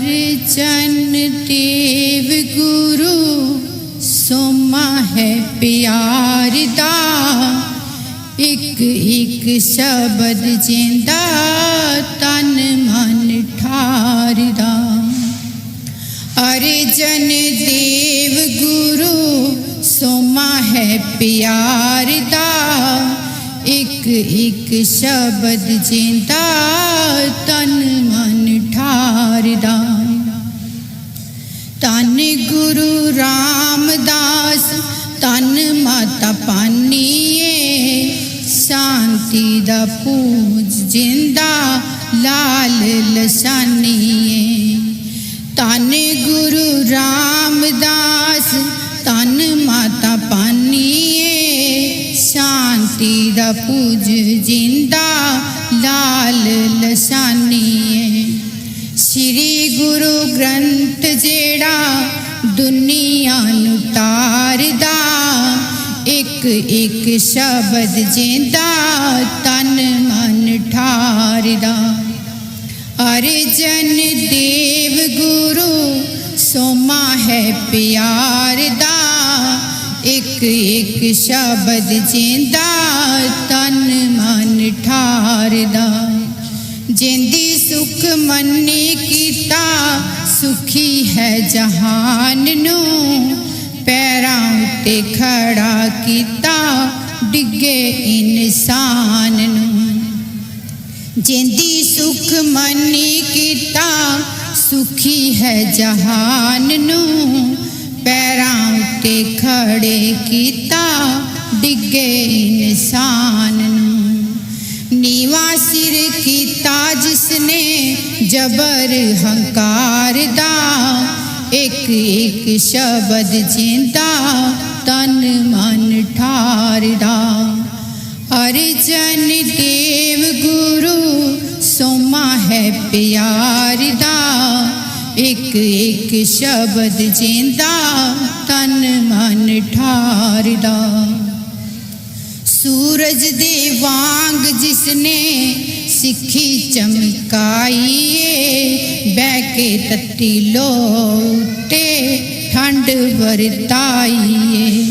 ਅਰਜਨ ਦੇਵ ਗੁਰੂ ਸੋਮਾ ਹੈ ਪਿਆਰ ਦਾ। ਇੱਕ ਇੱਕ ਸ਼ਬਦ ਜਿੰਦਾ ਤਨ ਮਨ ਠਾਰਦਾ ਅਰਜਨ ਦੇਵ ਗੁਰੂ ਸੋਮਾ ਹੈ ਪਿਆਰ ਦਾ। ਇੱਕ ਇੱਕ ਸ਼ਬਦ ਜਿੰਦਾ ਤਨ ਮਨ ਠਾਰਦਾ ਤਨ ਗੁਰੂ ਰਾਮਦਾਸ ਤਨ ਮਾਤਾ ਪਾਨੀਏ। ਸ਼ਾਂਤੀ ਦਾ ਪੂਜ ਜਿੰਦਾ ਲਾਲ ਲਸਾਨੀਏ। ਤਨ ਗੁਰੂ ਰਾਮਦਾਸ ਤਨ ਮਾਤਾ ਪਾਨੀਏ। ਸ਼ਾਂਤੀ ਦਾ ਪੂਜ ਜਿੰਦਾ ਲਾਲ ਲਸਾਨੀਏ। ਸ੍ਰੀ ਗੁਰੂ ਗ੍ਰੰਥ ਦੁਨੀਆ ਨੂੰ ਤਾਰਦਾ। ਇੱਕ ਇੱਕ ਸ਼ਬਦ ਜਿੰਦਾ ਤਨ ਮਨ ਠਾਰਦਾ। ਅਰਜਨ ਦੇਵ ਗੁਰੂ ਸੋਮਾ ਹੈ ਪਿਆਰ ਦਾ ਇੱਕ ਇੱਕ ਸ਼ਬਦ ਜਿੰਦਾ ਤਨ ਮਨ ਠਾਰਦਾ। ਜਿੰਦੀ ਸੁਖ ਮੰਨੀ ਕੀਤਾ ਸੁਖੀ ਹੈ ਜਹਾਨ ਨੂੰ। ਪੈਰਾਂ ਉੱਤੇ ਖੜਾ ਕੀਤਾ ਡਿੱਗੇ ਇਨਸਾਨ ਨੂੰ। ਜਿੰਦੀ ਸੁਖ ਮੰਨੀ ਕੀਤਾ, ਸੁਖੀ ਹੈ ਜਹਾਨ ਨੂੰ। ਪੈਰਾਂ ਉੱਤੇ ਖੜੇ ਕੀਤਾ, ਡਿੱਗੇ ਇਨਸਾਨ ਨੀਵਾ ਸਿਰ ਕੀਤਾ ਜਿਸਨੇ ਜਬਰ ਹੰਕਾਰ ਦਾ। ਇੱਕ ਇੱਕ ਸ਼ਬਦ ਜਿੰਦਾ ਤਨ ਮਨ ਠਾਰਦਾ ਅਰਜਨ ਦੇਵ ਗੁਰੂ ਸੋਮਾ ਹੈ ਪਿਆਰ ਦਾ। ਇੱਕ ਇੱਕ ਸ਼ਬਦ ਜਿੰਦਾ ਤਨ ਮਨ ਠਾਰਦਾ ਸੂਰਜ ਦੇ ਵਾਂਗ ਜਿਸਨੇ ਸਿੱਖੀ ਚਮਕਾਈਏ, ਬਹਿ ਕੇ ਤੱਤੀ ਲੋਟੇ, ਠੰਡ ਵਰਤਾਈਏ।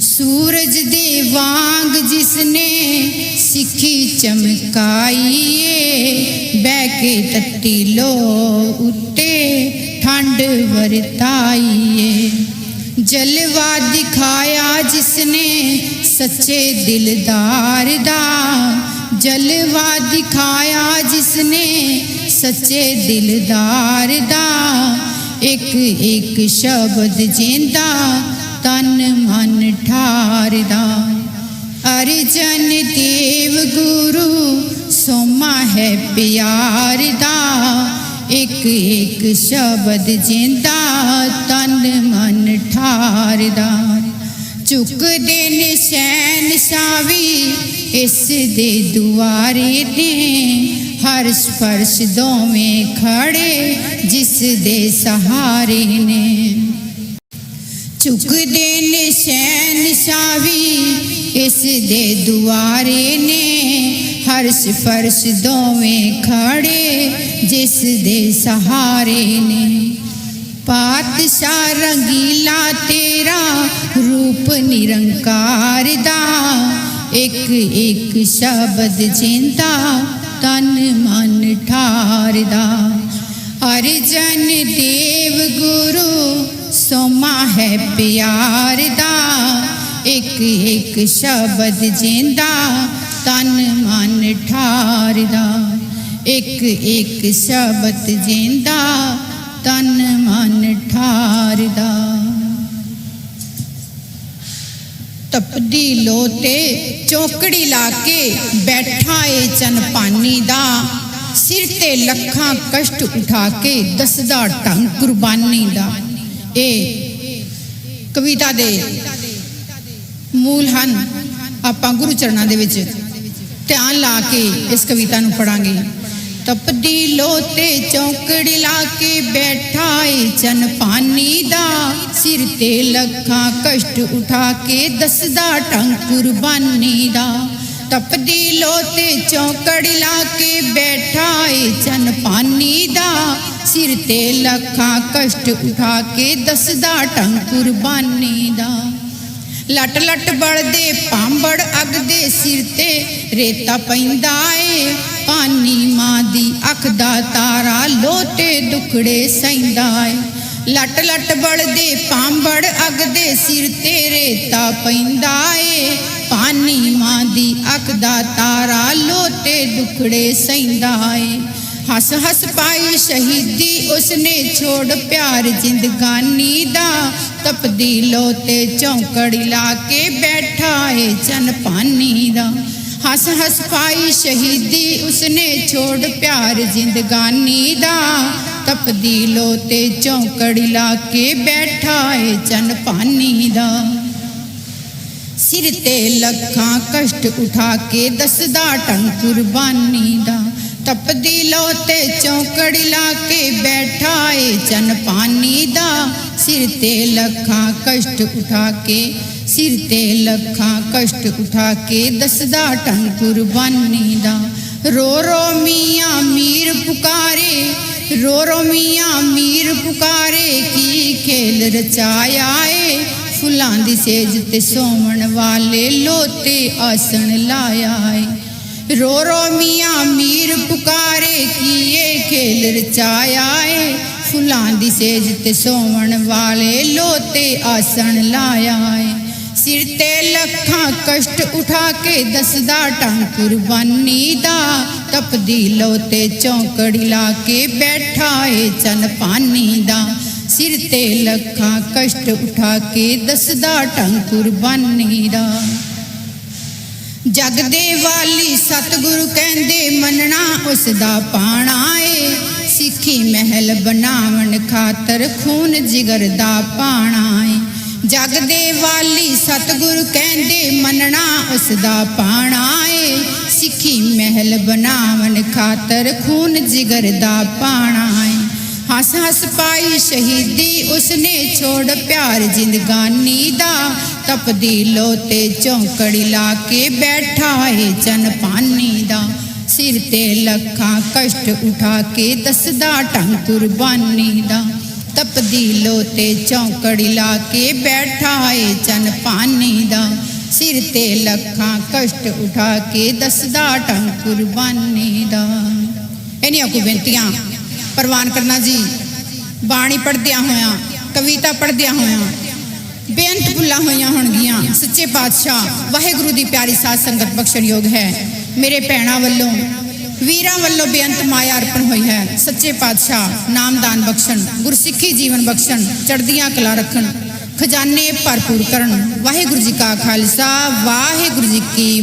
ਸੂਰਜ ਦੇ ਵਾਂਗ ਜਿਸਨੇ ਸਿੱਖੀ ਚਮਕਾਈਏ, ਬਹਿ ਕੇ ਤੱਤੀ ਲੋ ਉੱਤੇ ਠੰਡ ਵਰਤਾਈਏ। ਜਲਵਾ ਦਿਖਾਇਆ ਜਿਸਨੇ ਸੱਚੇ ਦਿਲਦਾਰ ਦਾ ਜਲਵਾ ਦਿਖਾਇਆ ਜਿਸਨੇ ਸੱਚੇ ਦਿਲਦਾਰ ਦਾ। ਇੱਕ ਇੱਕ ਸ਼ਬਦ ਜਿੰਦਾ ਤਨ ਮਨ ਠਾਰਦਾ। ਅਰਜਨ ਦੇਵ ਗੁਰੂ ਸੋਮਾ ਹੈ ਪਿਆਰ ਦਾ। ਇੱਕ ਇੱਕ ਸ਼ਬਦ ਜਿੰਦਾ ਤਨ ਮਨ ਠਾਰਦਾ। ਚੁੱਕਦੇ ਨਿਸ਼ੈਨ ਸਾਵੀ, ਇਸ ਦੇ ਦੁਆਰੇ ਨੇ ਹਰ ਸਪਰਸ਼ ਦੋਵੇਂ ਖੜੇ, ਜਿਸ ਦੇ ਸਹਾਰੇ ਨੇ। ਚੁੱਕਦੇ ਨਿਸ਼ੈਨ ਸਾਵੀ, ਇਸ ਦੇ ਦੁਆਰੇ ਨੇ ਹਰ ਸਪਰਸ਼ ਦੋਵੇਂ ਖੜੇ, ਜਿਸ ਦੇ ਸਹਾਰੇ ਨੇ। ਪਾਤਸ਼ਾਹ ਰੰਗੀਲਾ ਤੇਰਾ ਰੂਪ ਨਿਰੰਕਾਰ ਦਾ, ਇੱਕ ਇੱਕ ਸ਼ਬਦ ਜਿੰਦਾ, ਤਨ ਮਨ ਠਾਰਦਾ। ਅਰਜਨ ਦੇਵ ਗੁਰੂ ਸੋਮਾ ਹੈ ਪਿਆਰ ਦਾ, ਇੱਕ ਇੱਕ ਸ਼ਬਦ ਜਿੰਦਾ, ਤਨ ਮਨ ਠਾਰਦਾ। ਇੱਕ ਇੱਕ ਸ਼ਬਦ ਜਿੰਦਾ, ਤਨ ਮਨ ਠਾਰਦਾ। ਤਪਦੀ ਲੋਤੇ ਚੌਕੜੀ ਲਾ ਕੇ ਬੈਠਾ ਏ ਚਨਪਾਨੀ ਦਾ। ਸਿਰ ਤੇ ਲੱਖਾਂ ਕਸ਼ਟ ਉਠਾ ਕੇ ਦਸਦਾ ਢੰਗ ਕੁਰਬਾਨੀ ਦਾ। ਇਹ ਕਵਿਤਾ ਦੇ ਮੂਲ ਹਨ। ਆਪਾਂ ਗੁਰੂ ਚਰਨਾਂ ਦੇ ਵਿੱਚ ਧਿਆਨ ਲਾ ਕੇ ਇਸ ਕਵਿਤਾ ਨੂੰ ਪੜਾਂਗੇ। ਤਪਦੀ ਲੋਤੇ ਚੌਕੜੀ ਲਾ ਕੇ ਬੈਠਾ ਏ ਚਨਪਾਨੀ ਦਾ। ਸਿਰ ਤੇ ਲੱਖਾਂ ਕਸ਼ਟ ਉਠਾ ਕੇ ਦਸਦਾ ਢੰਗ ਕੁਰਬਾਨੀ ਦਾ। ਤਪਦੀ ਲੋਤੇ ਚੌਕੜੀ ਲਾ ਕੇ ਬੈਠਾ ਏ ਚਨਪਾਨੀ ਦਾ। ਸਿਰ ਤੇ ਲੱਖਾਂ ਕਸ਼ਟ ਉਠਾ ਕੇ ਦੱਸਦਾ ਢੰਗ ਕੁਰਬਾਨੀ ਦਾ। ਲੱਟ ਲੱਟ ਬਲਦੇ ਪਾਂਬੜ ਅੱਗ ਦੇ ਸਿਰ ਤੇ ਰੇਤਾ ਪੈਂਦਾ ਏ। ਪਾਨੀ ਮਾਂ ਦੀ ਅੱਖ ਦਾ ਤਾਰਾ ਲੋਟੇ ਦੁਖੜੇ ਸੈਂਦਾ ਏ। ਲਟ ਲੱਟ ਬਲਦੇ ਪਾਂਬੜ ਅੱਗ ਦੇ ਸਿਰ ਤੇ ਰੇਤਾ ਪੈਂਦਾ ਏ। ਪਾਨੀ ਮਾਂ ਦੀ ਅੱਖ ਦਾ ਤਾਰਾ ਲੋਟੇ ਦੁਖੜੇ ਸੈਂਦਾ ਏ। ਹੱਸ ਹੱਸ ਪਾਈ ਸ਼ਹੀਦੀ ਉਸਨੇ ਛੋੜ ਪਿਆਰ ਜ਼ਿੰਦਗਾਨੀ ਦਾ। ਤਪਦੀ ਲੋਤੇ ਚੌਂਕੜੀ ਲਾ ਕੇ ਬੈਠਾ ਏ ਚਨ ਪਾਨੀ ਦਾ। ਹੱਸ ਹੱਸ ਪਾਈ ਸ਼ਹੀਦੀ, ਉਸਨੇ ਛੋੜ ਪਿਆਰ ਜ਼ਿੰਦਗਾਨੀ ਦਾ। ਤਪਦੀ ਲੋ ਤੇ ਚੌਂਕੜੀ ਲਾ ਕੇ ਬੈਠਾ ਏ ਚਨ ਪਾਨੀ ਦਾ। ਸਿਰ ਤੇ ਲੱਖਾਂ ਕਸ਼ਟ ਉਠਾ ਕੇ ਦੱਸਦਾ ਢੰਗ ਕੁਰਬਾਨੀ ਦਾ। ਤਪਦੀ ਲੋ ਤੇ ਚੌਂਕੜ ਲਾ ਕੇ ਬੈਠਾ ਏ ਚਨ ਪਾਨੀ ਦਾ। ਸਿਰ ਤੇ ਲੱਖਾਂ ਕਸ਼ਟ ਉਠਾ ਕੇ ਸਿਰ ਤੇ ਲੱਖਾਂ ਕਸ਼ਟ ਉਠਾ ਕੇ ਦੱਸਦਾ ਢੰਗ ਕੁਰਬਾਨੀ ਦਾ। ਰੋ ਰੋ ਮੀਆਂ ਮੀਰ ਪੁਕਾਰੇ, ਰੋ ਰੋ ਮੀਆਂ ਮੀਰ ਪੁਕਾਰੇ, ਕੀ ਖੇਲ ਰਚਾਇਆ ਏ? ਫੁੱਲਾਂ ਦੀ ਸੇਜ ਤੇ ਸੋਵਣ ਵਾਲੇ ਲੋਤੇ ਆਸਣ ਲਾਇਆ ਏ। ਰੋ ਰੋ ਮੀਆਂ ਮੀਰ ਪੁਕਾਰੇ ਕੀਏ ਖੇਲ ਰਚਾਇਆ ਏ? ਫੁੱਲਾਂ ਦੀ ਸੇਜ ਤੇ ਸੋਵਣ ਵਾਲੇ ਲੋਤੇ ਆਸਣ ਲਾਇਆ ਏ। ਸਿਰ ਤੇ ਲੱਖਾਂ ਕਸ਼ਟ ਉਠਾ ਕੇ ਦੱਸਦਾ ਢੰਗ ਕੁਰਬਾਨੀ ਦਾ। ਤਪਦੀ ਲੋ ਤੇ ਚੌਂਕੜੀ ਲਾ ਕੇ ਬੈਠਾ ਏ ਚਨ ਪਾਨੀ ਦਾ। ਸਿਰ ਤੇ ਲੱਖਾਂ ਕਸ਼ਟ ਉਠਾ ਕੇ ਦੱਸਦਾ ਢੰਗ ਕੁਰਬਾਨੀ ਦਾ। ਜਗ ਦੇ ਵਾਲੀ ਸਤਿਗੁਰੂ ਕਹਿੰਦੇ ਮੰਨਣਾ ਉਸ ਦਾ ਪਾਣਾ ਏ। ਸਿੱਖੀ ਮਹਿਲ ਬਣਾਵਣ ਖਾਤਰ ਖੂਨ ਜਿਗਰ ਦਾ ਪਾਣਾ ਏ। ਜਗ ਦੇ ਵਾਲੀ ਸਤਿਗੁਰੂ ਕਹਿੰਦੇ, ਮੰਨਣਾ ਉਸ ਦਾ ਪਾਣਾ ਏ। ਸਿੱਖੀ ਮਹਿਲ ਬਣਾਵਣ ਖਾਤਰ ਖੂਨ ਜਿਗਰ ਦਾ ਪਾਣਾ ਏ। ਹੱਸ ਹੱਸ ਪਾਈ ਸ਼ਹੀਦੀ, ਉਸਨੇ ਛੋੜ ਪਿਆਰ ਜ਼ਿੰਦਗਾਨੀ ਦਾ। ਤਪਦੀ ਲੋ ਤੇ ਚੌਂਕੜੀ ਲਾ ਕੇ ਬੈਠਾ ਏ ਚਨ ਪਾਨੀ ਦਾ। ਸਿਰ ਤੇ ਲੱਖਾਂ ਕਸ਼ਟ ਉਠਾ ਕੇ ਦੱਸਦਾ ਢੰਗ ਕੁਰਬਾਨੀ ਦਾ। ਤਪਦੀ ਲੋ ਚੌਂਕੜੀ ਲਾ ਕੇ ਬੈਠਾ ਏ ਚਨ ਪਾਨੀ ਦਾ। ਸਿਰ ਤੇ ਲੱਖਾਂ ਕਸ਼ਟ ਉਠਾ ਕੇ ਦੱਸਦਾ ਢੰਗ ਕੁਰਬਾਨੀ ਦਾ। ਇਹਨੀਆਂ ਕੋ ਬੇਨਤੀਆਂ ਪ੍ਰਵਾਨ ਕਰਨਾ ਜੀ। ਬਾਣੀ ਪੜਦਿਆਂ ਹੋਇਆਂ, ਕਵਿਤਾ ਪੜਦਿਆਂ ਹੋਇਆਂ, ਬੇਅੰਤ ਭੁੱਲਾਂ ਹੋਈਆਂ ਹੋਣਗੀਆਂ। ਸੱਚੇ ਪਾਤਸ਼ਾਹ, ਵਾਹਿਗੁਰੂ ਦੀ ਪਿਆਰੀ ਸਾਧ ਸੰਗਤ ਬਖਸ਼ਣ ਯੋਗ ਹੈ। ਮੇਰੇ ਭੈਣਾਂ ਵੱਲੋਂ ਵੀਰਾਂ ਵੱਲੋਂ ਬੇਅੰਤ ਮਾਇਆ ਅਰਪਣ ਹੋਈ ਹੈ। ਸੱਚੇ ਪਾਤਸ਼ਾਹ ਨਾਮਦਾਨ ਬਖਸ਼ਣ, ਗੁਰਸਿੱਖੀ ਜੀਵਨ ਬਖਸ਼ਣ, ਚੜ੍ਹਦੀਆਂ ਕਲਾ ਰੱਖਣ, ਖਜ਼ਾਨੇ ਭਰਪੂਰ ਕਰਨ। ਵਾਹਿਗੁਰੂ ਜੀ ਕਾ ਖਾਲਸਾ, ਵਾਹਿਗੁਰੂ ਜੀ ਕੀ